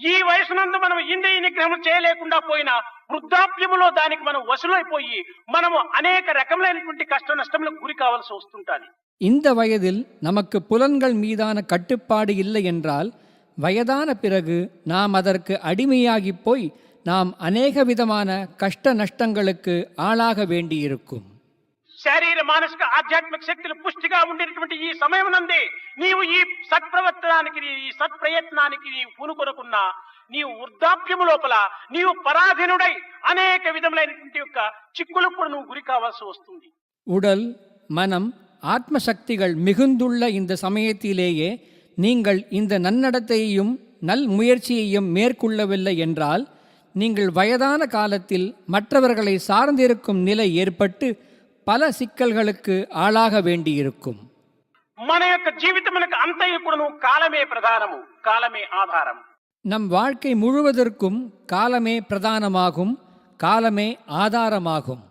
ఈ వయసునందు మనం ఇంద్రియ నిగ్రహం చేయలేకుండా పోయినా వృద్ధాప్యములో దానికి మనం వసులైపోయి మనము అనేక రకములైనటువంటి కష్ట నష్టములకు గురి కావాల్సి వస్తుంటాది இந்த வயதில் நமக்கு புலன்கள் மீதான கட்டுப்பாடு இல்லை என்றால் வயதான பிறகு நாம் அதற்கு அடிமையாகிப் போய் நாம் அநேக விதமான கஷ்ட நஷ்டங்களுக்கு ஆளாக வேண்டியிருக்கும் శారీర మానసిక ఆధ్యాత్మిక శక్తులు పుష్టిగా ఉండేటువంటి ఈ సమయం నందే నీవు ఈ సత్ప్రవర్తనానికి ఈ సత్ప్రయత్నానికి నీవు పూనుకొనుకున్నా నీవు వృద్ధాప్యము లోపల నీవు పరాధీనుడై అనేక విధములైనటువంటి యొక్క చిక్కులకు కూడా నువ్వు గురి కావాల్సి వస్తుంది உடல் மனம் ஆத்ம சக்திகள் மிகுந்துள்ள இந்த சமயத்திலேயே நீங்கள் இந்த நன்னடத்தையையும் நல் முயற்சியையும் மேற்கொள்ளவில்லை என்றால் நீங்கள் வயதான காலத்தில் மற்றவர்களை சார்ந்திருக்கும் நிலை ஏற்பட்டு பல சிக்கல்களுக்கு ஆளாக வேண்டியிருக்கும் మన యొక్క జీవితమునకు అంతయు కూడా నువ్వు కాలమే ప్రధానము కాలమే ఆధారం நம் வாழ்க்கை முழுவதற்கும் காலமே பிரதானமாகும் காலமே ஆதாரமாகும்